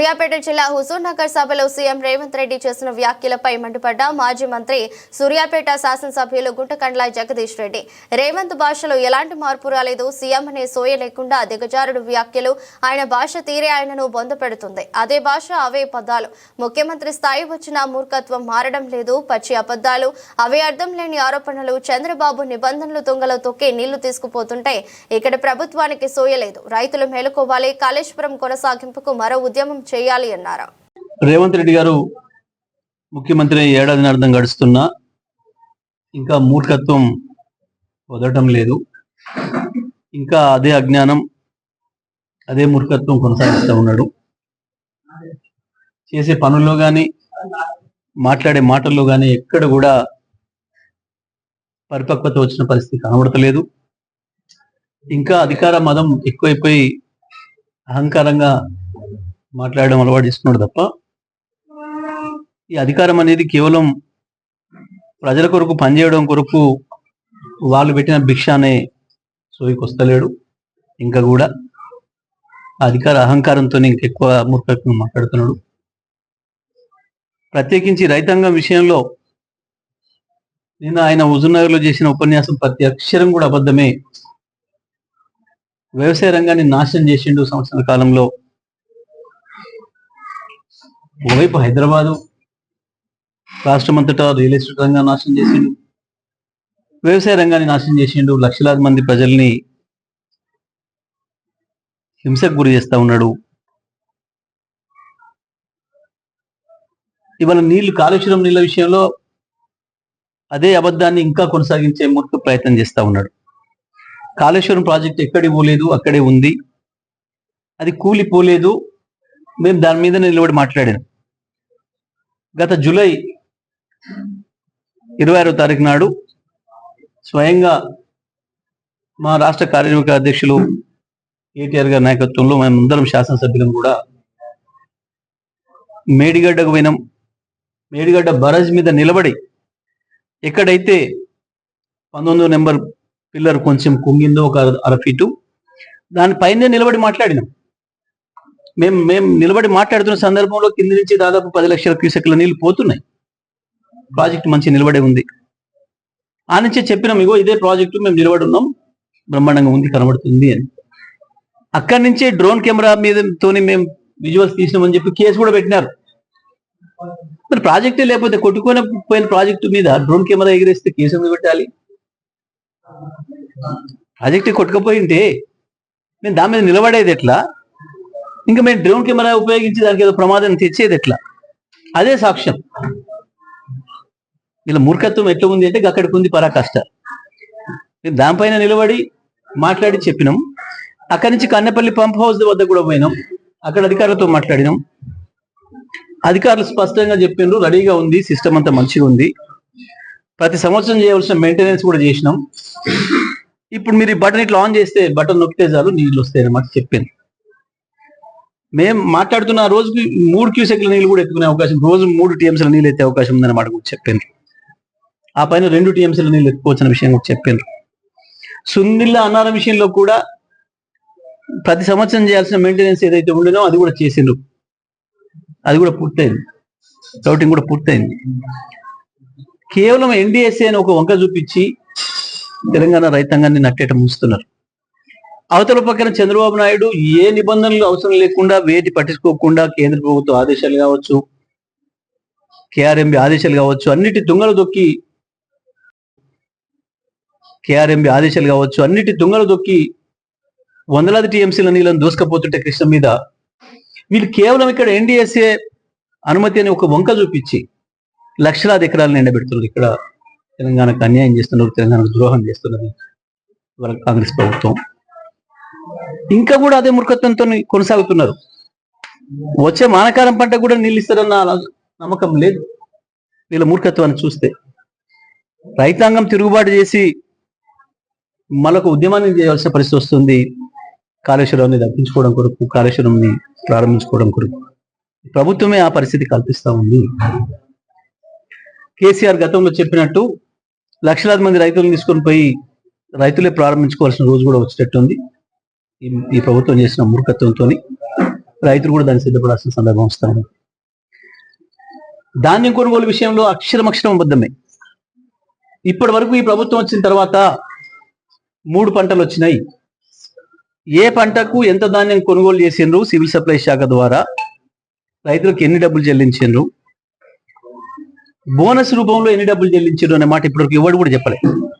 సూర్యాపేట జిల్లా హుజూర్ నగర్ సభలో సీఎం రేవంత్ రెడ్డి చేసిన వ్యాఖ్యలపై మండిపడ్డ మాజీ మంత్రి సూర్యాపేట శాసనసభ్యులు గుంటకండ్ల జగదీష్ రెడ్డి. రేవంత్ భాషలో ఎలాంటి మార్పు రాలేదు సీఎం అనే సోయ లేకుండా దిగజారుడు వ్యాఖ్యలు ఆయన భాష తీరే ఆయనను బొందపెడుతుంది. అదే భాష అవే పదాలు. ముఖ్యమంత్రి స్థాయి వచ్చిన మూర్ఖత్వం మారడం లేదు పచ్చి అబద్దాలు అవే అర్థం లేని ఆరోపణలు చంద్రబాబు నిబంధనలు దొంగలో తొక్కి నీళ్ళు తీసుకుపోతుంటే ఇక్కడ ప్రభుత్వానికి సోయలేదు రైతులు మేలుకోవాలి కాళేశ్వరం కొనసాగింపుకు మరో ఉద్యమం చేయాలి అన్నారు? రేవంత్ రెడ్డి గారు ముఖ్యమంత్రి ఏడాది అర్థం గడుస్తున్నా ఇంకా మూర్ఖత్వం వదలటం లేదు. ఇంకా అదే అజ్ఞానం అదే మూర్ఖత్వం కొనసాగిస్తూ ఉన్నాడు. చేసే పనుల్లో కానీ మాట్లాడే మాటల్లో కానీ ఎక్కడ కూడా పరిపక్వత వచ్చిన పరిస్థితి కనబడతలేదు. ఇంకా అధికార మదం ఎక్కువైపోయి అహంకారంగా మాట్లాడడం అలవాటు చేసుకున్నాడు తప్ప ఈ అధికారం అనేది కేవలం ప్రజల కొరకు పనిచేయడం కొరకు వాళ్ళు పెట్టిన భిక్ష అనే సోయికి వస్తలేడు. ఇంకా కూడా అధికార అహంకారంతో ఇంకెక్కువ మూర్ఖత్వం మాట్లాడుతున్నాడు. ప్రత్యేకించి రైతాంగం విషయంలో నిన్న ఆయన హుజూర్నగర్లో చేసిన ఉపన్యాసం ప్రతి అక్షరం కూడా అబద్ధమే. వ్యవసాయ రంగాన్ని నాశనం చేసిండు సంవత్సరాల కాలంలో ఒకవైపు హైదరాబాదు రాష్ట్రమంతటా రియల్ ఎస్టేట్ రంగాన్ని నాశనం చేసిండు. వ్యవసాయ రంగాన్ని నాశనం చేసిండు. లక్షలాది మంది ప్రజల్ని హింసకు గురి చేస్తా ఉన్నాడు. ఇవాళ నీళ్ళు కాళేశ్వరం నీళ్ళ విషయంలో అదే అబద్ధాన్ని ఇంకా కొనసాగించే మూర్ఖ ప్రయత్నం చేస్తా ఉన్నాడు. కాళేశ్వరం ప్రాజెక్ట్ ఎక్కడికి పోలేదు అక్కడే ఉంది. అది కూలిపోలేదు. మేము దాని మీద నిలబడి మాట్లాడాను. గత జూలై ఇరవై ఆరో తారీఖు నాడు స్వయంగా మా రాష్ట్ర కార్యనిర్వాహక అధ్యక్షులు కేటీఆర్ గారి నాయకత్వంలో మేము శాసనసభ్యులం కూడా మేడిగడ్డకు పోయినాం. మేడిగడ్డ బరాజ్ మీద నిలబడి ఎక్కడైతే పంతొమ్మిదో నెంబర్ పిల్లర్ కొంచెం కుంగిందో ఒక అర- అర ఫీటు దానిపైనే నిలబడి మాట్లాడినాం. మేము మేము నిలబడి మాట్లాడుతున్న సందర్భంలో కింది నుంచి దాదాపు పది లక్షల క్యూసెక్ల నీళ్ళు పోతున్నాయి. ప్రాజెక్ట్ మంచి నిలబడే ఉంది. ఆ నుంచే చెప్పినాం ఇగో ఇదే ప్రాజెక్టు మేము నిలబడి ఉన్నాం. బ్రహ్మాండంగా ఉంది కనబడుతుంది అని. అక్కడి నుంచే డ్రోన్ కెమెరా మీద తోని మేము విజువల్స్ తీసినామని చెప్పి కేసు కూడా పెట్టినారు. మరి ప్రాజెక్టే లేకపోతే కొట్టుకొని పోయిన ప్రాజెక్టు మీద డ్రోన్ కెమెరా ఎగిరేస్తే కేసు ఎందుకు పెట్టాలి? ప్రాజెక్ట్ కొట్టుకపోయింటే మేము దాని మీద నిలబడేది ఎట్లా? ఇంకా మేము డ్రోన్ కెమెరా ఉపయోగించి దానికి ఏదో ప్రమాదం తెచ్చేది ఎట్లా? అదే సాక్ష్యం. ఇలా మూర్ఖత్వం ఎట్లా ఉంది అంటే అక్కడికి ఉంది పరాకాష్ట. మేము దానిపైన నిలబడి మాట్లాడి చెప్పినాం. అక్కడి నుంచి కన్నెపల్లి పంప్ హౌస్ వద్ద కూడా పోయినాం. అక్కడ అధికారులతో మాట్లాడినాం. అధికారులు స్పష్టంగా చెప్పిండ్రు రెడీగా ఉంది సిస్టమ్ అంతా మంచిగా ఉంది. ప్రతి సంవత్సరం చేయవలసిన మెయింటెనెన్స్ కూడా చేసినాం. ఇప్పుడు మీరు ఈ బటన్ ఇట్లా ఆన్ చేస్తే బటన్ నొక్కితే చాలు నీళ్ళు వస్తాయి అన్నమాట చెప్పింది మేము మాట్లాడుతున్న ఆ రోజుకి మూడు క్యూసెక్ల నీళ్ళు కూడా ఎత్తుకునే అవకాశం రోజు మూడు టీఎంసీల నీళ్ళు ఎత్తే అవకాశం ఉందన్నమాట కూడా చెప్పింది ఆ పైన రెండు టీఎంసీల నీళ్ళు ఎత్తుకోవచ్చిన విషయం కూడా చెప్పిండ్రు. సుందిల్ల అన్నారం విషయంలో కూడా ప్రతి సంవత్సరం చేయాల్సిన మెయింటెనెన్స్ ఏదైతే ఉండేనో అది కూడా చేసిండ్రు. అది కూడా పూర్తయింది. రౌటింగ్ కూడా పూర్తయింది. కేవలం ఎన్డీఎస్ఏ అని ఒక వంక చూపించి తెలంగాణ రైతాంగాన్ని నట్టేట ముంచుతున్నారు. అవతల పక్కన చంద్రబాబు నాయుడు ఏ నిబంధనలు అవసరం లేకుండా వేటి పట్టించుకోకుండా కేంద్ర ప్రభుత్వ ఆదేశాలు కావచ్చు కేఆర్ఎంబి ఆదేశాలు కావచ్చు అన్నిటి తుంగలు దొక్కి కేఆర్ఎంబి ఆదేశాలు కావచ్చు అన్నిటి తుంగలు దొక్కి వందలాది టీఎంసీల నీళ్ళని దూసుకపోతుంటే కృష్ణ మీద. వీళ్ళు కేవలం ఇక్కడ ఎన్డీఎస్ఏ అనుమతి అని ఒక వంక చూపించి లక్షలాది ఎకరాలను ఎండబెడుతున్నారు ఇక్కడ. తెలంగాణకు అన్యాయం చేస్తున్నారు తెలంగాణకు ద్రోహం చేస్తున్నది కాంగ్రెస్ ప్రభుత్వం. ఇంకా కూడా అదే మూర్ఖత్వంతో కొనసాగుతున్నారు. వచ్చే మానకాలం పంట కూడా నీళ్ళు ఇస్తారన్న నమ్మకం లేదు. వీళ్ళ మూర్ఖత్వాన్ని చూస్తే. రైతాంగం తిరుగుబాటు చేసి మరొక ఉద్యమాన్ని చేయాల్సిన పరిస్థితి వస్తుంది. కాళేశ్వరంని దక్కించుకోవడం కొరకు కాళేశ్వరంని ప్రారంభించుకోవడం కొరకు. ప్రభుత్వమే ఆ పరిస్థితి కల్పిస్తా ఉంది. కేసీఆర్ గతంలో చెప్పినట్టు లక్షలాది మంది రైతులను తీసుకొని పోయి రైతులే ప్రారంభించుకోవాల్సిన రోజు కూడా వచ్చేటట్టుంది. ఈ- ప్రభుత్వం చేసిన మూర్ఖత్వంతో రైతులు కూడా దాన్ని సిద్ధపడాల్సిన సందర్భం వస్తాను ధాన్యం కొనుగోలు విషయంలో అక్షరమక్షరం అక్షరం అబద్ధమే. ఇప్పటి వరకు ఈ ప్రభుత్వం వచ్చిన తర్వాత మూడు పంటలు వచ్చినాయి. ఏ పంటకు ఎంత ధాన్యం కొనుగోలు చేసిండ్రు? సివిల్ సప్లై శాఖ ద్వారా రైతులకు ఎన్ని డబ్బులు చెల్లించిండ్రు? బోనస్ రూపంలో ఎన్ని డబ్బులు చెల్లించారు అనే మాట ఇప్పటివరకు ఎవరు కూడా చెప్పలేదు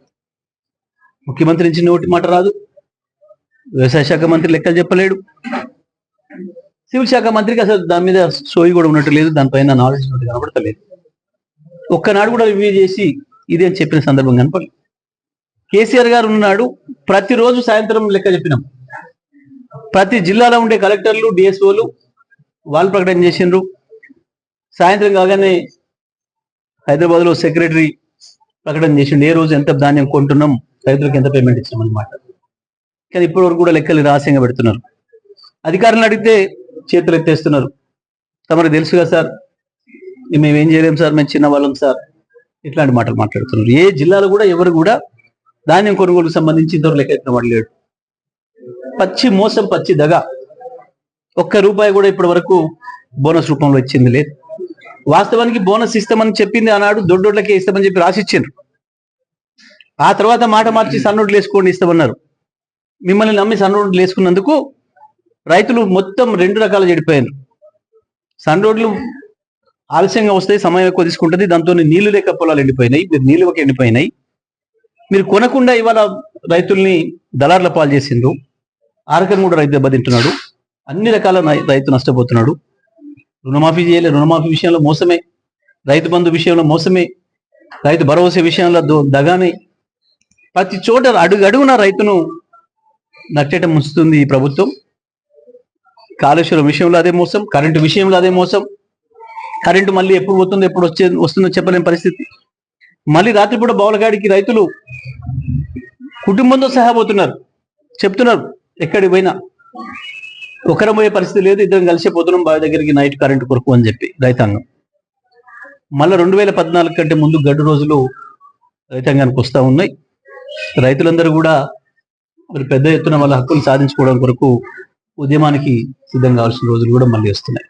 ముఖ్యమంత్రి నుంచి నోటి మాట రాదు. వ్యవసాయ శాఖ మంత్రి లెక్కలు చెప్పలేడు. సివిల్ శాఖ మంత్రికి అసలు దాని మీద సోయి కూడా ఉన్నట్టు లేదు. దానిపైన నాలెడ్జ్ ఉన్నట్టు కనబడతలేదు. ఒక్కనాడు కూడా రివ్యూ చేసి ఇది అని చెప్పిన సందర్భం కనపడలేదు. కేసీఆర్ గారు ఉన్నాడు. ప్రతిరోజు సాయంత్రం లెక్క చెప్పినాం. ప్రతి జిల్లాలో ఉండే కలెక్టర్లు డిఎస్ఓలు వాళ్ళు ప్రకటన చేసిండ్రు. సాయంత్రం కాగానే హైదరాబాద్లో సెక్రటరీ ప్రకటన చేసిండు. ఏ రోజు ఎంత ధాన్యం కొంటున్నాం రైతులకు ఎంత పేమెంట్ ఇచ్చాం అనమాట కానీ ఇప్పటి వరకు కూడా లెక్కలు రహస్యంగా పెడుతున్నారు. అధికారులను అడిగితే చేతులు ఎత్తేస్తున్నారు. తమకు తెలుసుగా సార్ మేమేం చేయలేము చేయలేం సార్ మేము చిన్న వాళ్ళం సార్ ఇట్లాంటి మాటలు మాట్లాడుతున్నారు. ఏ జిల్లాలో కూడా ఎవరు కూడా ధాన్యం కొనుగోలుకు సంబంధించి ఇంతవరకు లెక్క ఎత్తిన వాడు లేడు. పచ్చి మోసం పచ్చి దగ. ఒక్క రూపాయి కూడా ఇప్పటి వరకు బోనస్ రూపంలో ఇచ్చింది లేదు. వాస్తవానికి బోనస్ ఇస్తామని చెప్పింది ఆనాడు దొడ్డోట్లకే ఇస్తామని చెప్పి రాసిచ్చిండ్రు. ఆ తర్వాత మాట మార్చి సన్నోడ్లు వేసుకోండి ఇస్తామన్నారు. మిమ్మల్ని నమ్మి సన్ రోడ్లు వేసుకున్నందుకు రైతులు మొత్తం రెండు రకాలు చెడిపోయారు. సన్ రోడ్లు ఆలస్యంగా వస్తాయి సమయం ఎక్కువ తీసుకుంటుంది దాంతో నీళ్ళు లేక పొలాలు ఎండిపోయినాయి మీరు నీళ్ళు ఒక ఎండిపోయినాయి. మీరు కొనకుండా ఇవాళ రైతుల్ని దళార్ల పాలు చేసిండ్రు ఆ రకంగా కూడా రైతు దెబ్బతింటున్నాడు అన్ని రకాల రైతు నష్టపోతున్నాడు. రుణమాఫీ చేయలే రుణమాఫీ విషయంలో మోసమే. రైతు బంధు విషయంలో మోసమే. రైతు భరోసా విషయంలో దో- దగానే ప్రతి చోట అడుగు అడుగున రైతును నట్టేట ముంచుతుంది ఈ ప్రభుత్వం. కాళేశ్వరం విషయంలో అదే మోసం కరెంటు విషయంలో అదే మోసం. కరెంటు మళ్ళీ ఎప్పుడు పోతుందో ఎప్పుడు వచ్చే వస్తుందో చెప్పలేని పరిస్థితి. మళ్ళీ రాత్రిపూట బౌలగాడికి రైతులు కుటుంబంతో సహా పోతున్నారు. చెప్తున్నారు ఎక్కడికి పోయినా. ఒకరం పోయే పరిస్థితి లేదు ఇద్దరం కలిసి పోతున్నాం బావి దగ్గరికి నైట్ కరెంటు కొరకు అని చెప్పి రైతాంగం. మళ్ళీ రెండు వేల పద్నాలుగు కంటే ముందు గడ్డు రోజులు రైతాంగానికి వస్తూ ఉన్నాయి. రైతులందరూ కూడా మరి పెద్ద ఎత్తున వాళ్ళ హక్కులు సాధించుకోవడం కొరకు ఉద్యమానికి సిద్ధం కావాల్సిన రోజులు కూడా మళ్ళీ వస్తున్నాయి.